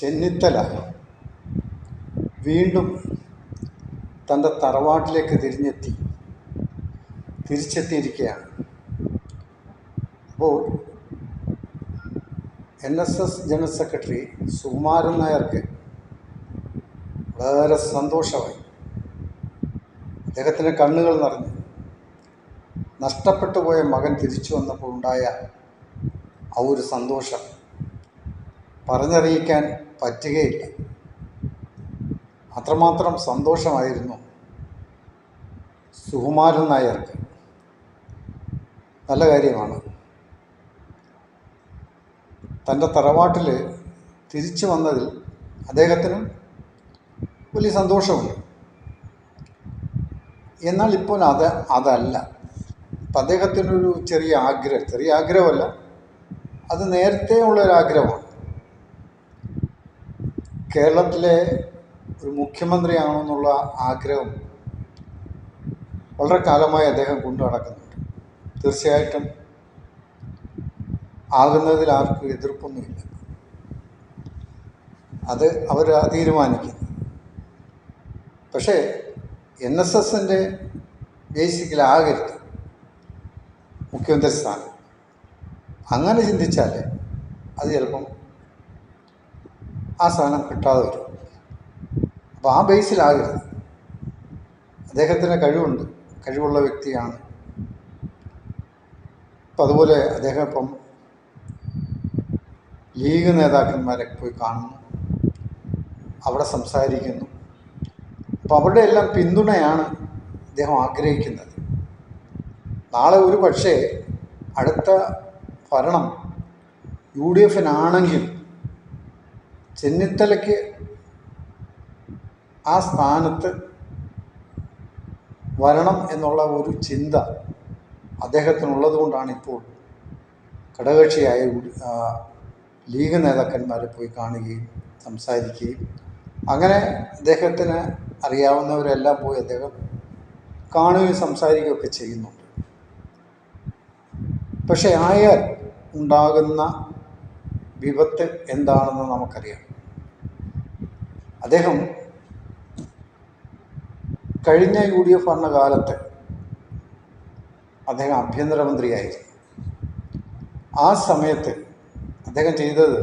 ചെന്നിത്തല വീണ്ടും തന്റെ തറവാട്ടിലേക്ക് തിരിഞ്ഞെത്തി. തിരിച്ചെത്തിയിരിക്കുകയാണ്. അപ്പോൾ N S S general secretary Sukumaran നായർക്ക് വളരെ സന്തോഷമായി. അദ്ദേഹത്തിന്റെ കണ്ണുകൾ നിറഞ്ഞു. നഷ്ടപ്പെട്ടു പോയ മകൻ തിരിച്ചു വന്നപ്പോൾ ഉണ്ടായ ആ ഒരു സന്തോഷം. പറഞ്ഞറിയിക്കാൻ പറ്റുകയില്ല. അത്രമാത്രം സന്തോഷമായിരുന്നു സുകുമാരൻ നായർക്ക്. നല്ല കാര്യമാണ്. തന്റെ തറവാട്ടിൽ തിരിച്ചു വന്നതിൽ അദ്ദേഹത്തിനും വലിയ സന്തോഷമുണ്ട്. എന്നാൽ ഇപ്പോൾ അത് അതല്ല. ഇപ്പം അദ്ദേഹത്തിനൊരു ചെറിയ ആഗ്രഹം ചെറിയ ആഗ്രഹമല്ല. അത് നേരത്തെ ഉള്ളൊരാഗ്രഹമാണ് കേരളത്തിലെ ഒരു മുഖ്യമന്ത്രിയാണെന്നുള്ള ആഗ്രഹം വളരെ കാലമായി അദ്ദേഹം കൊണ്ടു നടക്കുന്നുണ്ട്. തീർച്ചയായിട്ടും ആകുന്നതിൽ ആർക്കും എതിർപ്പൊന്നുമില്ല. അത് അവർ തീരുമാനിക്കുന്നു. പക്ഷേ എൻ എസ് എസിന്റെ ബേസിക്കലാകരുത് മുഖ്യമന്ത്രി സ്ഥാനം. അങ്ങനെ ചിന്തിച്ചാൽ അത് ചിലപ്പം ആ സാധനം കിട്ടാതെ വരും. അപ്പോൾ ആ ബേസിലാകരുത്. അദ്ദേഹത്തിന് കഴിവുണ്ട്. കഴിവുള്ള വ്യക്തിയാണ്. അപ്പം അതുപോലെ അദ്ദേഹം ഇപ്പം ലീഗ് നേതാക്കന്മാരെ പോയി കാണുന്നു. അവിടെ സംസാരിക്കുന്നു. അപ്പോൾ അവരുടെ എല്ലാം പിന്തുണയാണ് അദ്ദേഹം ആഗ്രഹിക്കുന്നത്. നാളെ ഒരു പക്ഷേ അടുത്ത ഭരണം യു ഡി എഫിനാണെങ്കിൽ ചെന്നിത്തലയ്ക്ക് ആ സ്ഥാനത്ത് വരണം എന്നുള്ള ഒരു ചിന്ത അദ്ദേഹത്തിനുള്ളത് കൊണ്ടാണ് ഇപ്പോൾ ഘടകകക്ഷിയായ ലീഗ് നേതാക്കന്മാരെ പോയി കാണുകയും സംസാരിക്കുകയും. അങ്ങനെ അദ്ദേഹത്തിന് അറിയാവുന്നവരെല്ലാം പോയി അദ്ദേഹം കാണുകയും സംസാരിക്കുകയൊക്കെ ചെയ്യുന്നുണ്ട്. പക്ഷേ ആയാൽ ഉണ്ടാകുന്ന വിപത്ത് എന്താണെന്ന് നമുക്കറിയാം. അദ്ദേഹം കഴിഞ്ഞ യു ഡി എഫ് ഭരണകാലത്ത് അദ്ദേഹം ആഭ്യന്തരമന്ത്രിയായിരുന്നു. ആ സമയത്ത് അദ്ദേഹം ചെയ്തത്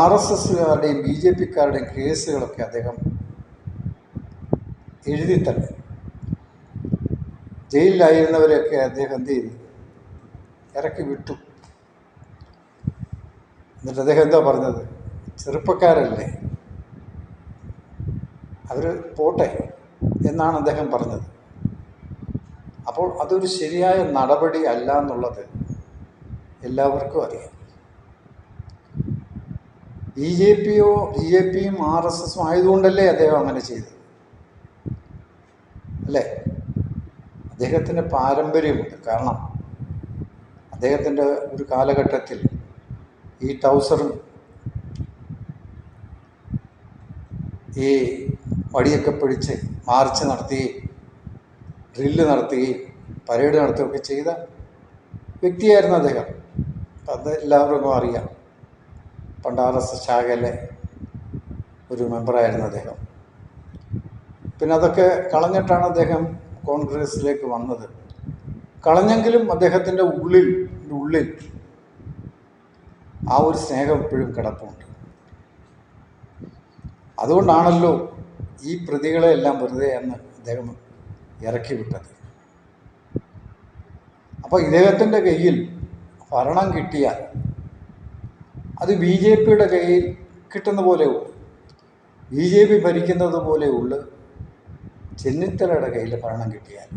ആർ എസ് എസ്സുകാരുടെയും ബി ജെ പിക്കാരുടെയും കേസുകളൊക്കെ അദ്ദേഹം എഴുതി തന്നെ. ജയിലിലായിരുന്നവരെയൊക്കെ അദ്ദേഹം എന്ത് ചെയ്തു? ഇറക്കി വിട്ടു. എന്നിട്ട് അദ്ദേഹം എന്താ പറഞ്ഞത്? ചെറുപ്പക്കാരല്ലേ. അവർ പോട്ടെ എന്നാണ് അദ്ദേഹം പറഞ്ഞത്. അപ്പോൾ അതൊരു ശരിയായ നടപടി അല്ല എന്നുള്ളത് എല്ലാവർക്കും അറിയാം. ബി ജെ പിയോ ബി ജെ പിയും ആർ എസ് എസും ആയതുകൊണ്ടല്ലേ അദ്ദേഹം അങ്ങനെ ചെയ്തത്. അല്ലേ? അദ്ദേഹത്തിന്റെ പാരമ്പര്യമുണ്ട്. കാരണം അദ്ദേഹത്തിന്റെ ഒരു കാലഘട്ടത്തിൽ ഈ ടൗസറും ഈ വടിയൊക്കെ പിടിച്ച് മാർച്ച് നടത്തുകയും ഡ്രില്ല് നടത്തുകയും പരേഡ് നടത്തുകയൊക്കെ ചെയ്ത വ്യക്തിയായിരുന്നു അദ്ദേഹം. അത് എല്ലാവർക്കും അറിയാം. പണ്ട് ശാഖയിലെ ഒരു മെമ്പറായിരുന്നു അദ്ദേഹം. പിന്നെ അതൊക്കെ കളഞ്ഞിട്ടാണ് അദ്ദേഹം കോൺഗ്രസിലേക്ക് വന്നത്. കളഞ്ഞെങ്കിലും അദ്ദേഹത്തിന്റെ ഉള്ളിൽ ഉള്ളിൽ ആ ഒരു സ്നേഹം ഇപ്പോഴും കിടപ്പുണ്ട്. അതുകൊണ്ടാണല്ലോ ഈ പ്രതികളെ എല്ലാം വെറുതെ എന്ന് അദ്ദേഹം ഇറക്കി വിട്ടത്. അപ്പോൾ ഇദ്ദേഹത്തിന്റെ കയ്യിൽ ഭരണം കിട്ടിയാൽ അത് ബി ജെ പിയുടെ കയ്യിൽ കിട്ടുന്ന പോലെ ബി ജെ പി ഭരിക്കുന്നത് പോലെ ഉള്ളു. ചെന്നിത്തലയുടെ കയ്യിൽ ഭരണം കിട്ടിയാൽ.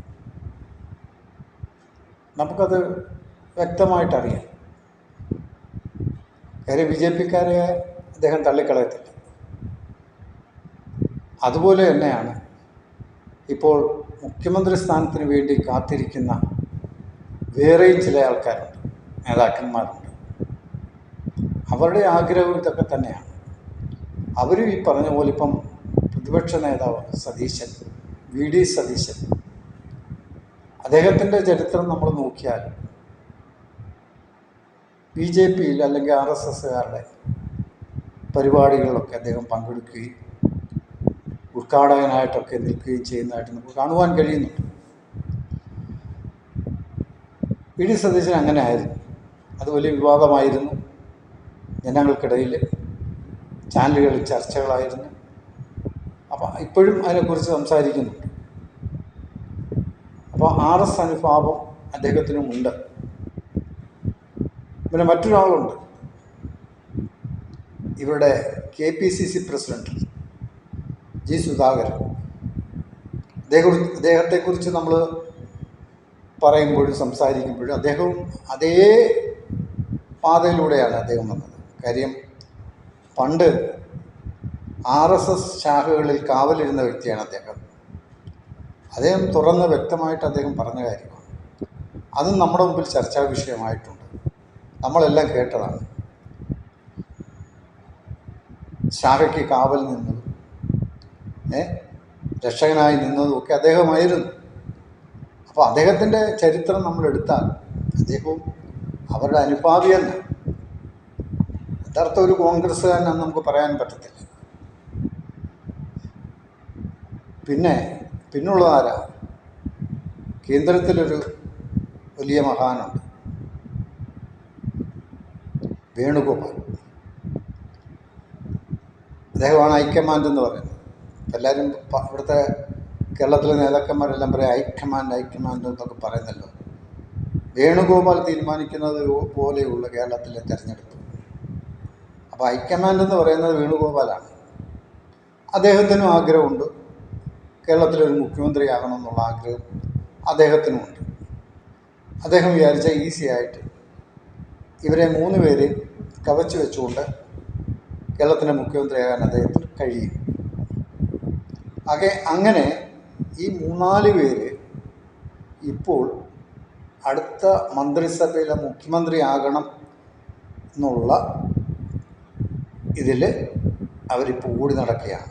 നമുക്കത് വ്യക്തമായിട്ടറിയാം. കാര്യം ബി ജെ പിക്കാരെ അദ്ദേഹം തള്ളിക്കളയത്തില്ല. അതുപോലെ തന്നെയാണ് ഇപ്പോൾ മുഖ്യമന്ത്രി സ്ഥാനത്തിന് വേണ്ടി കാത്തിരിക്കുന്ന വേറെയും ചില ആൾക്കാരുണ്ട് നേതാക്കന്മാരുണ്ട്. അവരുടെ ആഗ്രഹം ഇതൊക്കെ തന്നെയാണ്. അവരും ഈ പറഞ്ഞ പോലെ ഇപ്പം പ്രതിപക്ഷ നേതാവ് സതീശൻ വി ഡി സതീശൻ അദ്ദേഹത്തിന്റെ ചരിത്രം നമ്മൾ നോക്കിയാൽ ബി ജെ പിയിൽ അല്ലെങ്കിൽ ആർ എസ് എസ്സുകാരുടെ പരിപാടികളിലൊക്കെ അദ്ദേഹം പങ്കെടുക്കുകയും ഉദ്ഘാടകനായിട്ടൊക്കെ നിൽക്കുകയും ചെയ്യുന്നതായിട്ട് നമുക്ക് കാണുവാൻ കഴിയുന്നുണ്ട് പി ഡി സതീശൻ അങ്ങനെ ആയിരുന്നു അത് വലിയ വിവാദമായിരുന്നു ജനങ്ങൾക്കിടയിൽ ചാനലുകളിൽ ചർച്ചകളായിരുന്നു. അപ്പോൾ ഇപ്പോഴും അതിനെക്കുറിച്ച് സംസാരിക്കുന്നുണ്ട് അപ്പോൾ ആർ എസ് അനുഭാവം അദ്ദേഹത്തിനുമുണ്ട്. പിന്നെ മറ്റൊരാളുണ്ട്. ഇവരുടെ K P C C president. G Sudhakaran. അദ്ദേഹം അദ്ദേഹത്തെക്കുറിച്ച് നമ്മൾ പറയുമ്പോഴും സംസാരിക്കുമ്പോഴും അദ്ദേഹവും അതേ പാതയിലൂടെയാണ് അദ്ദേഹം വന്നത്. കാര്യം പണ്ട് ആർ എസ് എസ് ശാഖകളിൽ കാവലിരുന്ന വ്യക്തിയാണ് അദ്ദേഹം. അദ്ദേഹം തുറന്ന് വ്യക്തമായിട്ട് അദ്ദേഹം പറഞ്ഞ കാര്യമാണ്. അതും നമ്മുടെ മുമ്പിൽ ചർച്ചാ വിഷയമായിട്ടുണ്ട്. നമ്മളെല്ലാം കേട്ടതാണ്. ശാഖയ്ക്ക് കാവൽ നിന്നതും ഏ രക്ഷകനായി നിന്നതും ഒക്കെ അദ്ദേഹമായിരുന്നു. അപ്പോൾ അദ്ദേഹത്തിന്റെ ചരിത്രം നമ്മൾ എടുത്താൽ അദ്ദേഹവും അവരുടെ അനുഭാവിയല്ല യഥാർത്ഥ ഒരു കോൺഗ്രസ്സുകാരനെന്ന് നമുക്ക് പറയാൻ പറ്റത്തില്ല. പിന്നെ പിന്നുള്ള ആരാ? കേന്ദ്രത്തിലൊരു വലിയ മഹാനുണ്ട്. വേണുഗോപാൽ. അദ്ദേഹമാണ് ഹൈക്കമാൻഡ് എന്ന് പറയുന്നത്. എല്ലാവരും ഇവിടുത്തെ കേരളത്തിലെ നേതാക്കന്മാരെല്ലാം പറയും ഹൈക്കമാൻഡ് ഹൈക്കമാൻഡ് എന്നൊക്കെ പറയുന്നല്ലോ. വേണുഗോപാൽ തീരുമാനിക്കുന്നത് പോലെയുള്ള കേരളത്തിലെ തെരഞ്ഞെടുപ്പ്. അപ്പോൾ ഹൈക്കമാൻഡ് എന്ന് പറയുന്നത് വേണുഗോപാലാണ്. അദ്ദേഹത്തിനും ആഗ്രഹമുണ്ട്. കേരളത്തിലൊരു മുഖ്യമന്ത്രിയാകണം എന്നുള്ള ആഗ്രഹം അദ്ദേഹത്തിനുമുണ്ട്. അദ്ദേഹം വിചാരിച്ച ഈസി ആയിട്ട് ഇവരെ മൂന്ന് പേര് കവച്ചു വെച്ചുകൊണ്ട് കേരളത്തിന്റെ മുഖ്യമന്ത്രിയാകാൻ അദ്ദേഹത്തിന് കഴിയും. അതെ അങ്ങനെ ഈ മൂന്നാൽ പേര് ഇപ്പോൾ അടുത്ത മന്ത്രിസഭയിലെ മുഖ്യമന്ത്രിയാകണം എന്നുള്ള ഇതിൽ അവരിപ്പോൾ ഓടി നടക്കുകയാണ്.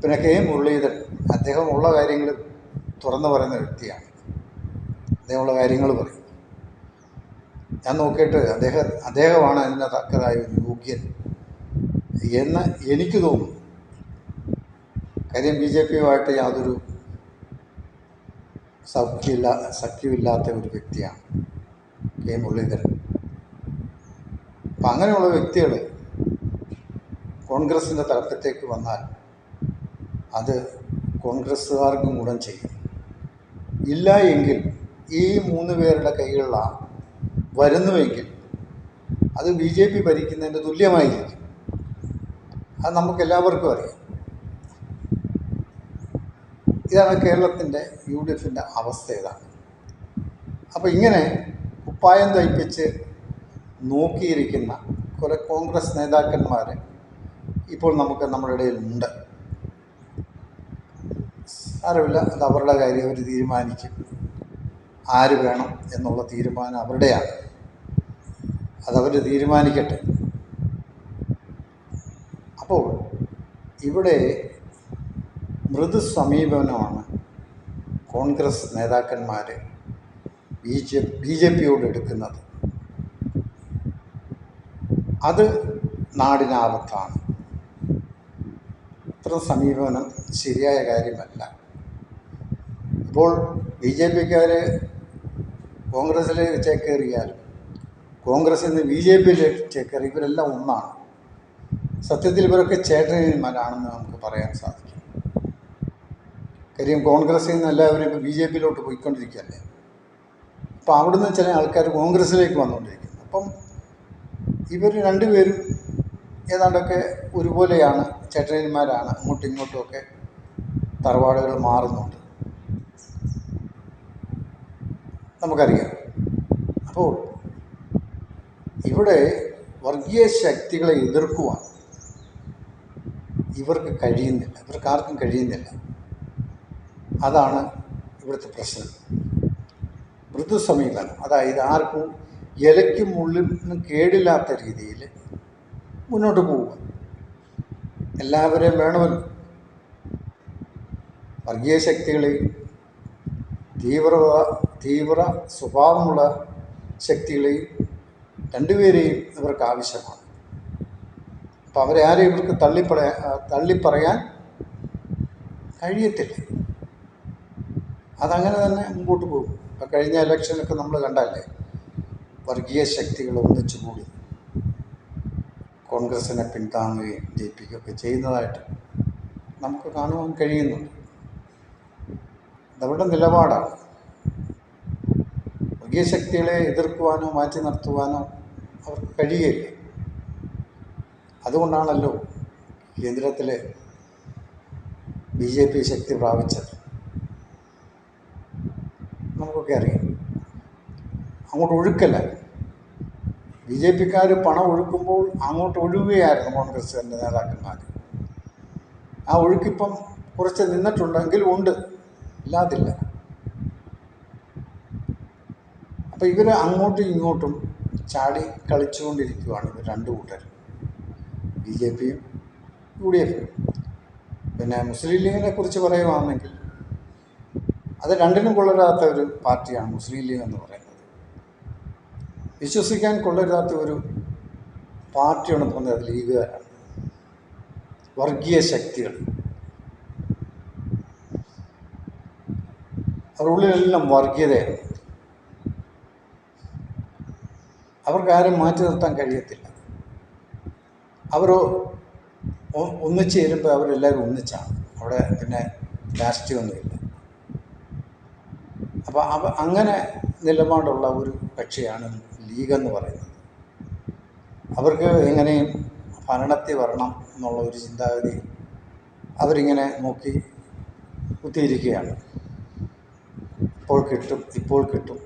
പിന്നെ കെ മുരളീധരൻ അദ്ദേഹം ഉള്ള കാര്യങ്ങൾ തുറന്നു പറയുന്ന വ്യക്തിയാണ്. അദ്ദേഹമുള്ള കാര്യങ്ങൾ പറയും. ഞാൻ നോക്കിയിട്ട് അദ്ദേഹം അദ്ദേഹമാണ് അതിന് തക്കതായ യോഗ്യൻ. എന്ന് എനിക്ക് തോന്നുന്നു. കാര്യം ബി ജെ പിയുമായിട്ട് യാതൊരു സഖ്യമില്ല സഖ്യമില്ലാത്ത ഒരു വ്യക്തിയാണ് കെ മുരളീധരൻ. അപ്പം അങ്ങനെയുള്ള വ്യക്തികൾ കോൺഗ്രസിന്റെ തലപ്പത്തേക്ക് വന്നാൽ അത് കോൺഗ്രസ്സുകാർക്കും ഗുണം ചെയ്യും. ഇല്ല എങ്കിൽ ഈ മൂന്ന് പേരുടെ കൈകളിലാണ് വരുന്നുവെങ്കിൽ അത് ബി ജെ പി ഭരിക്കുന്നതിന്റെ തുല്യമായിരിക്കും. അത് നമുക്ക് എല്ലാവർക്കും അറിയാം. ഇതാണ് കേരളത്തിന്റെ യു ഡി എഫിന്റെ അവസ്ഥ ഇതാണ്. അപ്പോൾ ഇങ്ങനെ കുപ്പായം തയ്പ്പിച്ച് നോക്കിയിരിക്കുന്ന കുറേ കോൺഗ്രസ് നേതാക്കന്മാർ ഇപ്പോൾ നമുക്ക് നമ്മുടെ ഇടയിൽ ഉണ്ട് സാരമില്ല അത് അവരുടെ കാര്യം അവർ തീരുമാനിക്കും. ആര് വേണം എന്നുള്ള തീരുമാനം അവരുടെയാണ്. അതവർ തീരുമാനിക്കട്ടെ. അപ്പോൾ ഇവിടെ മൃദു സമീപനമാണ് കോൺഗ്രസ് നേതാക്കന്മാർ ബി ജെ ബി ജെ പിയോട് എടുക്കുന്നത്. അത് നാടിനാപത്താണ്. ഇത്ര സമീപനം ശരിയായ കാര്യമല്ല. ഇപ്പോൾ ബി ജെ പിക്കാർ കോൺഗ്രസ്സിൽ ചേക്കേറിയാലും കോൺഗ്രസ്സിൽ നിന്ന് ബി ജെ പിയിലേക്ക് ചേക്കേറി ഇവരെല്ലാം ഒന്നാണ്. സത്യത്തിൽ ഇവരൊക്കെ ചേട്ടന്മാരാണെന്ന് നമുക്ക് പറയാൻ സാധിക്കും. കാര്യം കോൺഗ്രസ്സിൽ നിന്ന് എല്ലാവരും ഇപ്പോൾ ബി ജെ പിയിലോട്ട് പോയിക്കൊണ്ടിരിക്കുകയല്ലേ? അപ്പോൾ അവിടുന്ന് ചില ആൾക്കാർ കോൺഗ്രസ്സിലേക്ക് വന്നുകൊണ്ടിരിക്കുന്നു. അപ്പം ഇവർ രണ്ടുപേരും ഏതാണ്ടൊക്കെ ഒരുപോലെയാണ് ചേട്ടന്മാരാണ് അങ്ങോട്ടും ഇങ്ങോട്ടുമൊക്കെ തറവാടുകൾ മാറുന്നുണ്ട്. നമുക്കറിയാം. അപ്പോൾ ഇവിടെ വർഗീയ ശക്തികളെ എതിർക്കുവാൻ ഇവർക്ക് കഴിയുന്നില്ല. ഇവർക്ക് ആർക്കും കഴിയുന്നില്ല. അതാണ് ഇവിടുത്തെ പ്രശ്നം. മൃദു സമീപനം അതായത് ആർക്കും ഇലയ്ക്കും മുള്ളിനും കേടില്ലാത്ത രീതിയിൽ മുന്നോട്ട് പോവുക. എല്ലാവരെയും വേണമല്ലോ. വർഗീയ ശക്തികളെയും തീവ്ര തീവ്ര സ്വഭാവമുള്ള ശക്തികളെയും രണ്ടുപേരെയും ഇവർക്ക് ആവശ്യമാണ്. അപ്പം അവരെ ആരെയും ഇവർക്ക് തള്ളിപ്പറയാ തള്ളിപ്പറയാൻ കഴിയത്തില്ല. അതങ്ങനെ തന്നെ മുമ്പോട്ട് പോകും. ഇപ്പം കഴിഞ്ഞ ഇലക്ഷനൊക്കെ നമ്മൾ കണ്ടല്ലേ? വർഗീയ ശക്തികൾ ഒന്നിച്ചു കൂടി കോൺഗ്രസിനെ പിന്താങ്ങുകയും ജയിപ്പിക്കുകയൊക്കെ ചെയ്യുന്നതായിട്ട് നമുക്ക് കാണുവാൻ കഴിയുന്നുണ്ട്. അതവരുടെ നിലപാടാണ്. വർഗീയ ശക്തികളെ എതിർക്കുവാനോ മാറ്റി നിർത്തുവാനോ അവർക്ക് കഴിയുകയില്ല അതുകൊണ്ടാണല്ലോ കേന്ദ്രത്തിൽ ബി ജെ പി ശക്തി പ്രാപിച്ചത്. നമുക്കൊക്കെ അറിയാം. അങ്ങോട്ട് ഒഴുക്കല്ല. ബി ജെ പിക്കാർ പണം ഒഴുക്കുമ്പോൾ അങ്ങോട്ട് ഒഴുകുകയായിരുന്നു കോൺഗ്രസ്സിന്റെ നേതാക്കന്മാർ ആ ഒഴുക്കിപ്പം കുറച്ച് നിന്നിട്ടുണ്ടെങ്കിൽ ഉണ്ട്. ഇല്ലാതില്ല. അപ്പോൾ ഇവർ അങ്ങോട്ടും ഇങ്ങോട്ടും ചാടി കളിച്ചുകൊണ്ടിരിക്കുകയാണ് ഇവർ രണ്ട് കൂട്ടരും. ബി ജെ പിയും യു ഡി എഫും. പിന്നെ മുസ്ലിം ലീഗിനെ കുറിച്ച് പറയുകയാണെങ്കിൽ അത് രണ്ടിനും കൊള്ളരാത്ത ഒരു പാർട്ടിയാണ് മുസ്ലിം ലീഗ് എന്ന് പറയുന്നത്. വിശ്വസിക്കാൻ കൊള്ളരുതാത്ത ഒരു പാർട്ടിയാണ് പറഞ്ഞത് ലീഗുകാരാണ്. വർഗീയ ശക്തികൾ. അവരുടെ ഉള്ളിലെല്ലാം വർഗീയതയാണ്. അവർക്ക് ആരും മാറ്റി നിർത്താൻ കഴിയത്തില്ല. അവർ ഒന്നിച്ച് ചേരുമ്പോൾ അവരെല്ലാവരും ഒന്നിച്ചാണ്. അവിടെ പിന്നെ രാഷ്ട്രീയമൊന്നുമില്ല അപ്പോൾ അവ അങ്ങനെ നിലപാടുള്ള ഒരു കക്ഷിയാണ് എന്ന് പറയുന്നത്. അവർക്ക് എങ്ങനെയും ഭരണത്തിൽ വരണം എന്നുള്ള ഒരു ചിന്താഗതി അവരിങ്ങനെ നോക്കി കുത്തിയിരിക്കുകയാണ്. ഇപ്പോൾ കിട്ടും ഇപ്പോൾ കിട്ടും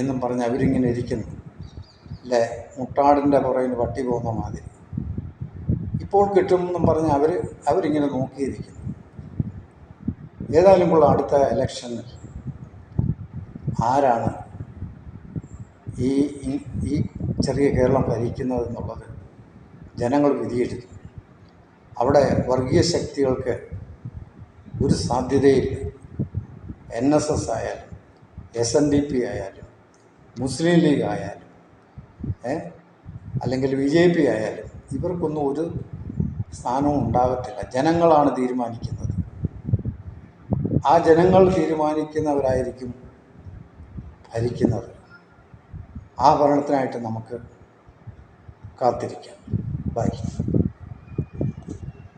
എന്നും പറഞ്ഞ് അവരിങ്ങനെ ഇരിക്കുന്നു. അല്ലേ? മുട്ടാടിന്റെ പുറകിന് വട്ടി പോകുന്ന മാതിരി. ഇപ്പോൾ കിട്ടുമെന്നും പറഞ്ഞ് അവർ അവരിങ്ങനെ നോക്കിയിരിക്കുന്നു. ഏതായാലും ഇപ്പോൾ അടുത്ത ഇലക്ഷനിൽ ആരാണ് ഈ ഈ- ചെറിയ കേരളം ഭരിക്കുന്നതെന്നുള്ളത് ജനങ്ങൾ വിധിയെടുത്തു അവിടെ വർഗീയ ശക്തികൾക്ക് ഒരു സാധ്യതയില്ല. എൻ എസ് എസ് ആയാലും എസ് എൻ ഡി പി ആയാലും മുസ്ലിം ലീഗ് ആയാലും അല്ലെങ്കിൽ ബി ജെ പി ആയാലും ഇവർക്കൊന്നും ഒരു സ്ഥാനവും ഉണ്ടാകത്തില്ല. ജനങ്ങളാണ് തീരുമാനിക്കുന്നത്. ആ ജനങ്ങൾ തീരുമാനിക്കുന്നവരായിരിക്കും ഭരിക്കുന്നത്. ആ ഭരണത്തിനായിട്ട് നമുക്ക് കാത്തിരിക്കാം. ബൈ.